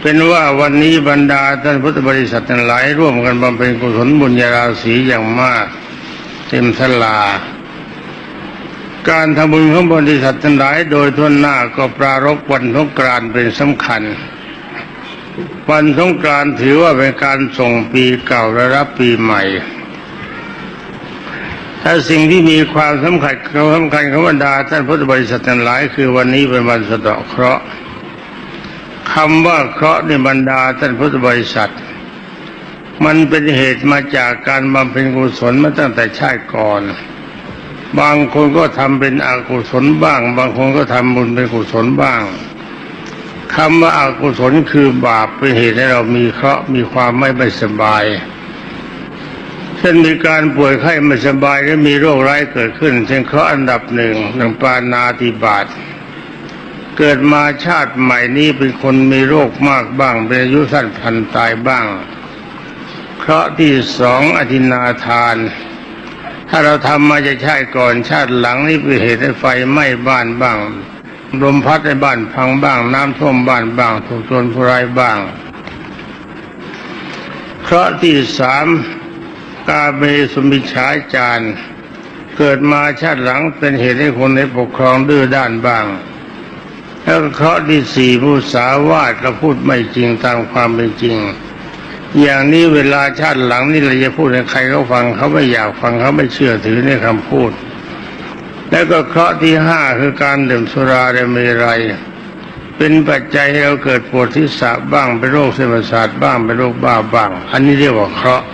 เป็นว่าวันนี้บรรดาท่านพุทธบริษัททั้งหลายร่วมกันบำเพ็ญกุศลบุญญาราศีอย่างมาก เต็มทลา การทำบุญของบริษัททั้งหลายโดยทั่วหน้าก็ปรารภวันสงกรานเป็นสำคัญ วันสงกรานถือว่าเป็นการส่งปีเก่าและรับปีใหม่ ถ้าสิ่งที่มีความสำคัญสำคัญของบรรดาท่านพุทธบริษัททั้งหลาย คือวันนี้เป็นวันสะเดาะเคราะห์ คำว่าเคราะห์ในบรรดาท่านพุทธบริษัท มันเป็นเหตุมาจากการบำเพ็ญกุศลมาตั้งแต่ชาติก่อน บางคนก็ทำเป็นอกุศลบ้าง บางคนก็ทำบุญเป็นกุศลบ้างคำว่าอากุศลคือบาปเป็นเหตุให้เรามีเคราะห์มีความไม่ไม่สบายเช่นมีการป่วยไข้ไม่สบายและมีโรคร้ายเกิดขึ้นเช่นเคราะห์อันดับหนึ่งหนึ่งปานาติบาต เกิดมาชาติใหม่นี้เป็นคนมีโรคมากบ้างเป็นอายุสั้นพันตายบ้าง เคราะห์ที่สองอธินาทาน ถ้าเราทำมาจะชาติก่อนชาติหลังนี่เป็นเหตุให้ไฟไหม้บ้านบ้างลมพัดในบ้านพังบ้าง น้ำท่วมบ้านบ้าง ถูกโจรผู้ร้ายบ้าง เคราะห์ที่สามกาเมสุมิชฌาจารเกิดมาชาติหลังเป็นเหตุให้คนในปกครองดื้อด้านบ้าง แล้วเคราะห์ที่สี่ผู้สาวาทเราพูดไม่จริงตามความเป็นจริง อย่างนี้เวลาชาติหลังนี่เราจะพูดให้ใครเขาฟังเขาไม่อยากฟังเขาไม่เชื่อถือในคำพูด แล้วก็เคราะห์ที่ห้าคือการดื่มสุราและเมรัยเป็นปัจจัยให้เราเกิดปวดที่สะบ้างเป็นโรคเส้นประสาทบ้างเป็นโรคบ้าบ้าง อันนี้เรียกว่าเคราะห์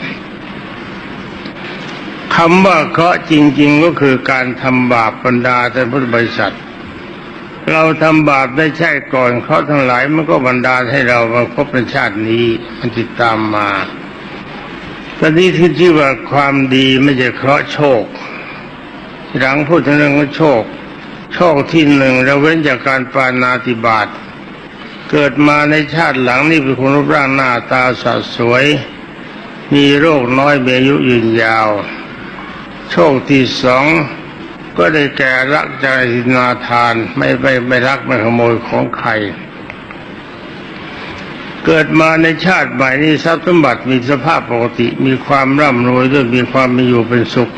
คำว่าเคราะห์จริง ๆ ก็คือการทำบาปบรรดาแต่พุทธบริษัท เราทำบาปได้ใช่ก่อนเคราทั้งหลายมันก็บรรดาลให้เรามาพบในชาตินี้ มันติดตามมาตอนนี้ที่ชื่อว่าความดีไม่ใช่เคราะห์โชค หลังพูดถึงเรื่องของโชค โชคที่หนึ่งเราเว้นจากการปานาติบาตเกิดมาในชาติหลังนี่เป็นคนรูปร่างหน้าตาสดสวย มีโรคน้อยมีอายุยืนยาว โชคที่สอง ก็ได้แก่รักใจนาทานไม่ไม่ไม่รักไม่ขโมยของใคร เกิดมาในชาติใหม่นี้ทรัพย์สมบัติมีสภาพปกติมีความร่ำรวยด้วยมีความมีอยู่เป็นสุข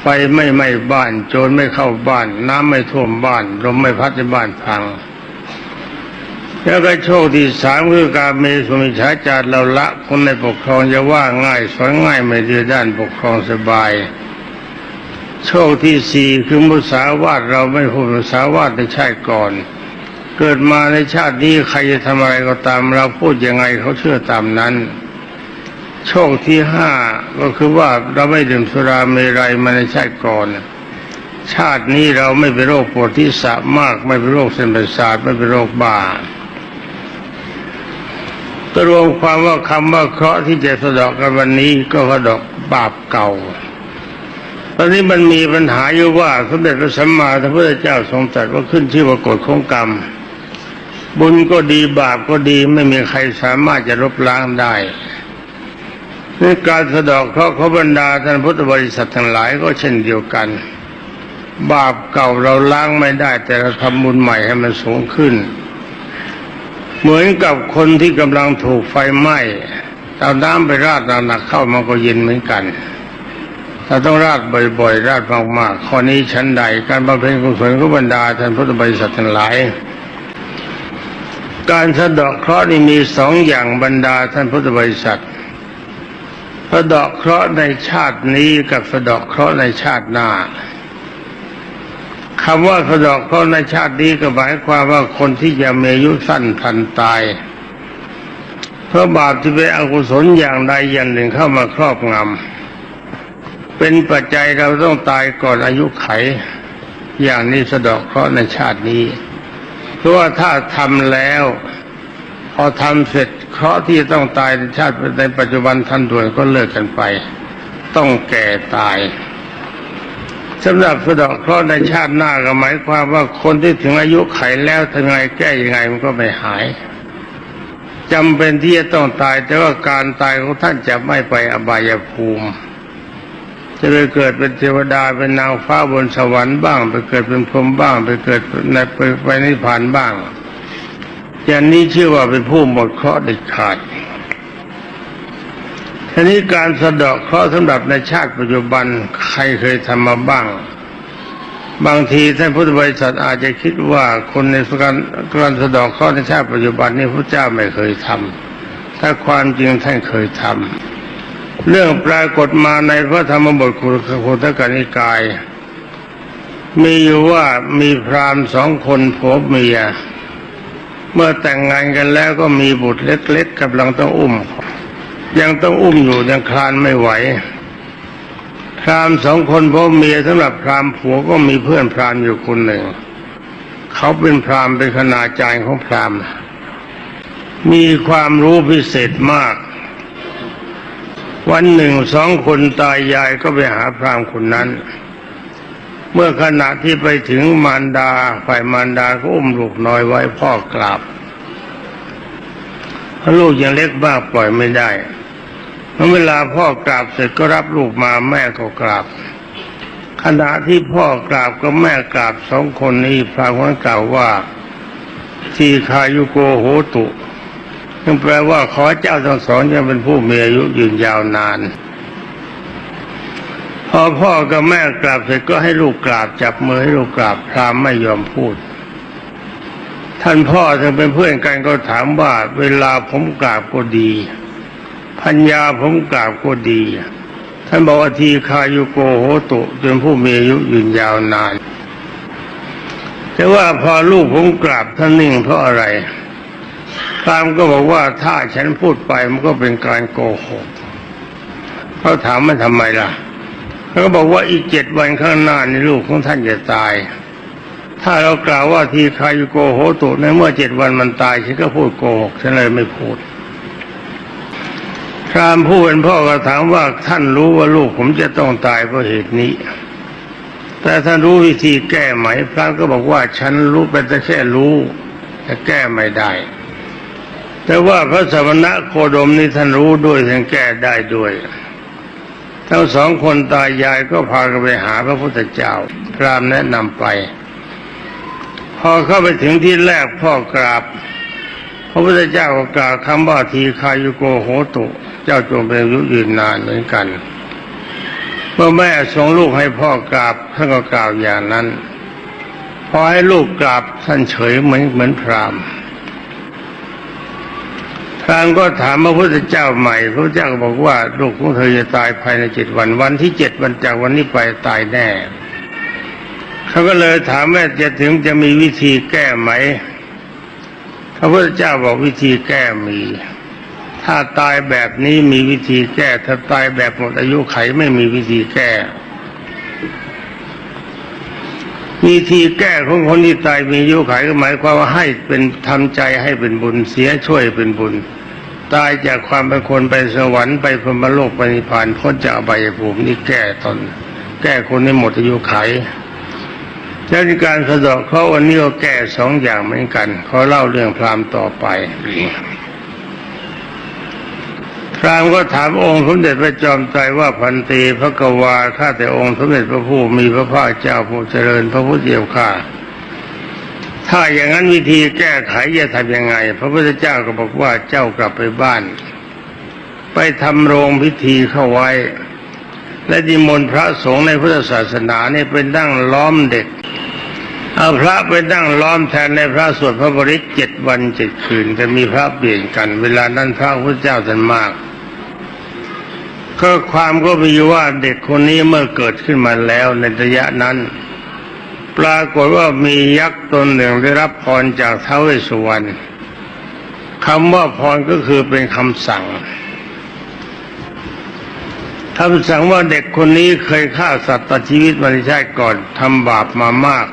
ไฟไม่ไหม้บ้าน โจรไม่เข้าบ้าน น้ำไม่ท่วมบ้านลมไม่พัดในบ้านพังแล้วก็โชคที่สามคือการมีสมิชาจารเราละคนในปกครองจะว่าง่ายสอนง่ายไม่เดือดด้านปกครองสบาย โชคที่สี่คือมุสาวาทเราไม่พูดมุสาวาทในชาติก่อน เกิดมาในชาตินี้ใครจะทำอะไรก็ตาม เราพูดยังไงเขาเชื่อตามนั้น โชคที่ห้าก็คือว่าเราไม่ดื่มสุราเมรัยมาในชาติก่อน ชาตินี้เราไม่เป็นโรคปวดที่สะมาก ไม่เป็นโรคเส้นประสาทไม่เป็นโรคบ้าก็รวมความว่าคำว่าเคราะห์ที่จะสะดอกกันวันนี้ก็สะดอกบาปเก่า ตอนนี้มันมีปัญหาอยู่ว่าสมเด็จพระสัมมาสัมพุทธเจ้าทรงตรัสว่าขึ้นชื่อว่ากฎของกรรม บุญก็ดีบาปก็ดีไม่มีใครสามารถจะลบล้างได้ในการสะดอกเคราะห์ขบรรดาท่านพุทธบริษัททั้งหลายก็เช่นเดียวกัน บาปเก่าเราล้างไม่ได้ แต่เราทำบุญใหม่ให้มันสูงขึ้น เหมือนกับคนที่กำลังถูกไฟไหม้เอาน้ำไปราดหนักๆเข้ามันก็เย็นเหมือนกัน ถ้าต้องราดบ่อยๆ ราดมากๆข้อนี้ชั้นใด การบำเพ็ญกุศลของบรรดาท่านพุทธบริษัททั้งหลาย การสะดาะเคราะห์นี่มีสองอย่างบรรดาท่านพุทธบริษัทสะดาะเคราะห์ในชาตินี้กับสะดาะเคราะห์ในชาติหน้าคำว่าสะดาะเคราะห์ในชาตินี้ก็หมายความว่าคนที่จะมีอายุสั้นทันตายเพราะบาปที่เป็นอกุศลอย่างใดอย่างหนึ่งเข้ามาครอบงำ เป็นปัจจัยเราต้องตายก่อนอายุไข อย่างนี้สะดอกเคราะห์ในชาตินี้ เพราะว่าถ้าทำแล้ว พอทำเสร็จเคราะห์ที่ต้องตายในชาติในปัจจุบันทันด่วนก็เลิกกันไป ต้องแก่ตายสำหรับสะดอกเคราะห์ในชาติหน้าก็หมายความว่าคนที่ถึงอายุไขแล้วทำไงแก้ยังไงมันก็ไม่หายจำเป็นที่จะต้องตาย แต่ว่าการตายของท่านจะไม่ไปอบายภูมิ จะไปเกิดเป็นเทวดาเป็นนางฟ้าบนสวรรค์บ้าง ไปเกิดเป็นพรหมบ้าง ไปเกิดในไปไปนิพพานบ้าง อย่างนี้ชื่อว่าเป็นผู้หมดเคราะห์เด็ดขาดทีนี้การสะดาะเคราะห์สำหรับในชาติปัจจุบันใครเคยทำมาบ้าง บางทีท่านพุทธบริษัทอาจจะคิดว่าคนในการการสะดาะเคราะห์ในชาติปัจจุบันนี้พระเจ้าไม่เคยทำถ้าความจริงท่านเคยทำ เรื่องปรากฏมาในพระธรรมบทคุโคตกนิกาย มีอยู่ว่ามีพราหมณ์สองคนผัวเมีย เมื่อแต่งงานกันแล้วก็มีบุตรเล็กๆกำลังต้องอุ้ม ยังต้องอุ้มอยู่ยังคลานไม่ไหว พราหมณ์สองคนพ่อเมียสำหรับพราหมณ์ผัวก็มีเพื่อนพราหมณ์อยู่คนหนึ่ง เขาเป็นพราหมณ์เป็นคณาจารย์ของพราหมณ์มีความรู้พิเศษมาก วันหนึ่งสองคนตายยายก็ไปหาพราหมณ์คนนั้น เมื่อขณะที่ไปถึงมารดาฝ่ายมารดาก็อุ้มลูกน้อยไว้พ่อกราบเพราะลูกยังเล็กมากปล่อยไม่ได้เมื่อเวลาพ่อกราบเสร็จก็รับลูกมาแม่ก็กราบขณะที่พ่อกราบกับแม่กราบสองคนนี้พระคนกล่าวว่าทีคายุโกโหตุ ซึ่งแปลว่าขอเจ้าทั้งสองจะเป็นผู้มีอายุยืนยาวนาน พอพ่อกับแม่กราบเสร็จก็ให้ลูกกราบจับมือให้ลูกกราบพรามไม่ยอมพูด ท่านพ่อถึงเป็นเพื่อนกันก็ถามว่า เวลาผมกราบก็ดีพัญญาผมกราบก็ดี ท่านบอกว่าทีคายุโกโหตุจนผู้มีอายุยืนยาวนาน แต่ว่าพอลูกผมกราบท่านนิ่งเพราะอะไร พรามก็บอกว่าถ้าฉันพูดไปมันก็เป็นการโกหกเขาถามมันทำไมล่ะเขาก็บอกว่าอีกเจ็ดวันข้างหน้าในลูกของท่านจะตาย ถ้าเรากล่าวว่าทีใคายุโกโหตุในเมื่อเจ็ดวันมันตายฉันก็พูดโกหกฉันเลยไม่พูดพรามผู้เป็นพ่อก็ถามว่าท่านรู้ว่าลูกผมจะต้องตายเพราะเหตุนี้ แต่ท่านรู้วิธีแก้ไหม พระก็บอกว่าฉันรู้เป็นแต่แค่รู้ แต่แก้ไม่ได้ แต่ว่าพระสมณะโคดมนี่ท่านรู้ด้วยท่านแก้ได้ด้วย ทั้งสองคนตายายก็พากันไปหาพระพุทธเจ้า พรามแนะนำไป พอเข้าไปถึงที่แรกพ่อกราบ พระพุทธเจ้าก็กล่าวคำว่าทีคายุโกโหตุ เจ้าจงเป็นยุยืนนานเหมือนกัน เมื่อแม่ส่งลูกให้พ่อกราบท่านก็กล่าวอย่างนั้น พอให้ลูกกราบท่านเฉยเหมือนเหมือนพราหมณ์ พรามก็ถามพระพุทธเจ้าใหม่ พระพุทธเจ้าก็บอกว่าลูกของเธอจะตายภายในเจ็ดวัน วันที่เจ็ดวันจากวันนี้ไปตายแน่ เขาก็เลยถามว่าจะถึงจะมีวิธีแก้ไหม พระพุทธเจ้าบอกวิธีแก้มี ถ้าตายแบบนี้มีวิธีแก้ ถ้าตายแบบหมดอายุไขไม่มีวิธีแก้วิธีแก้ของคนที่ตายมีอายุไขก็หมายความว่าให้เป็นทำใจให้เป็นบุญเสียช่วยเป็นบุญ ตายจากความเป็นคนไปสวรรค์ไปพรมโลกไปนิพพานพ้นจากอบายภูมินี่แก้ตนแก้คนให้หมดอายุไขแล้วในการสะดาะเขาวันนี้ก็แก้สองอย่างเหมือนกันเขาเล่าเรื่องพราหมณ์ต่อไปพราหมณ์ก็ถามองค์สมเด็จพระจอมไตรว่าพันตีพระกวาข้าแต่องค์สมเด็จพระผู้มีพระภาคเจ้าผู้เจริญพระพุทธเจ้าข้า ถ้าอย่างนั้นวิธีแก้ไขจะทำยังไง พระพุทธเจ้าก็บอกว่าเจ้ากลับไปบ้าน ไปทำโรงพิธีเข้าไว้ และดิมนพระสงฆ์ในพุทธศาสนาเนี่ยเป็นนั่งล้อมเด็กเอาพระไปนั่งล้อมแทนในพระสวดพระบริตเจ็ดวันเจ็ดคืนแต่มีพระเปลี่ยนกัน เวลานั้นพระพุทธเจ้าท่านมาก ก็ความก็มีว่าเด็กคนนี้เมื่อเกิดขึ้นมาแล้วในระยะนั้น ปรากฏว่ามียักษ์ตนหนึ่งได้รับพรจากท้าวเวสสุวรรณคำว่าพรก็คือเป็นคำสั่งคำสั่งว่าเด็กคนนี้เคยฆ่าสัตว์ตัดชีวิตมาในชาติก่อนทำบาปมามาก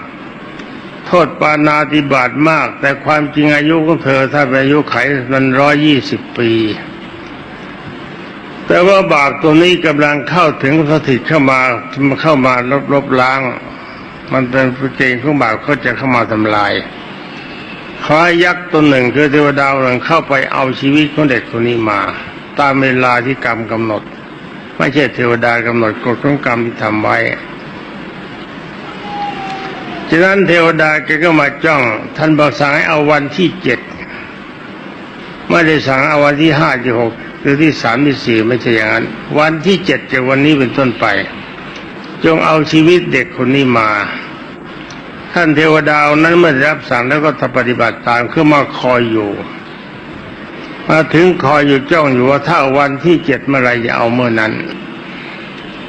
โทษปานาติบาตมาก แต่ความจริงอายุของเธอถ้าเป็นอายุไขมันร้อยยี่สิบปี แต่ว่าบาปตัวนี้กำลังเข้าถึงสถิตเข้ามาเข้ามาลบลบล้าง มันเป็นเกณฑ์ของบาปเขาจะเข้ามาทำลายขอให้ยักษ์ตัวหนึ่งคือเทวดาหนึ่งเข้าไปเอาชีวิตของเด็กคนนี้มา ตามเวลาที่กรรมกำหนด ไม่ใช่เทวดากำหนดกฎของกรรมที่ทำไว้ฉะนั้นเทวดาแกก็มาจ้อง ท่านบอกสั่งให้เอาวันที่เจ็ดไม่ได้สั่งเอาวันที่ห้าที่หกหรือที่สามที่สี่ไม่ใช่อย่างนั้น วันที่เจ็ดจากวันนี้เป็นต้นไป จงเอาชีวิตเด็กคนนี้มา ท่านเทวดานั้นเมื่อรับสั่งแล้วก็ทำปฏิบัติตามคือมาคอยอยู่ มาถึงคอยอยู่จ้องอยู่ว่าถ้าวันที่เจ็ดเมื่อไรจะเอาเมื่อนั้น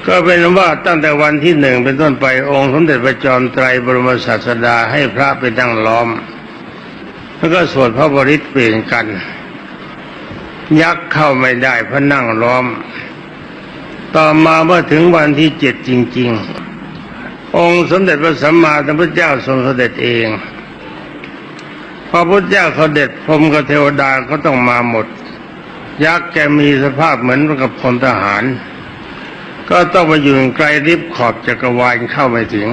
ก็เป็นว่าตั้งแต่วันที่หนึ่งเป็นต้นไปองค์สมเด็จพระจอมไตรบรมศาสดาให้พระไปนั่งล้อม แล้วก็สวดพระบริตเปลี่ยนกัน ยักษ์เข้าไม่ได้พระนั่งล้อม ต่อมาเมื่อถึงวันที่เจ็ดจริง ๆ องค์สมเด็จพระสัมมาสัมพุทธเจ้าทรงเสด็จเอง พระพุทธเจ้าเสด็จพรมกับเทวดาก็ต้องมาหมด ยักษ์แกมีสภาพเหมือนกับพลทหาร ก็ต้องไปอยู่ไกลริบขอบจักรวาลเข้าไม่ถึง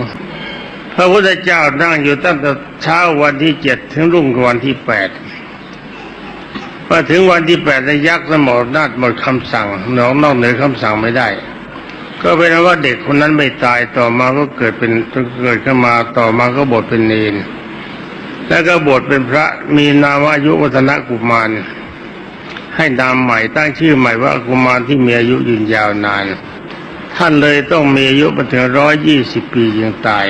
พระพุทธเจ้านั่งอยู่ตั้งแต่เช้าวันที่เจ็ดถึงรุ่งวันที่แปด พอถึงวันที่แปดในยักษ์สมรนาฏหมดคำสั่งหนองนอกเหนือคำสั่งไม่ได้ ก็เป็นว่าเด็กคนนั้นไม่ตายต่อมาก็เกิดเป็นเกิดขึ้นมาต่อมาก็บวชเป็นเนนแล้วก็บวชเป็นพระมีนามวาอายุวัฒนกุมาร ให้นามใหม่ตั้งชื่อใหม่ว่ากุมารที่มีอายุยืนยาวนาน ท่านเลยต้องมีอายุมาถึงร้อยยี่สิบปียังตาย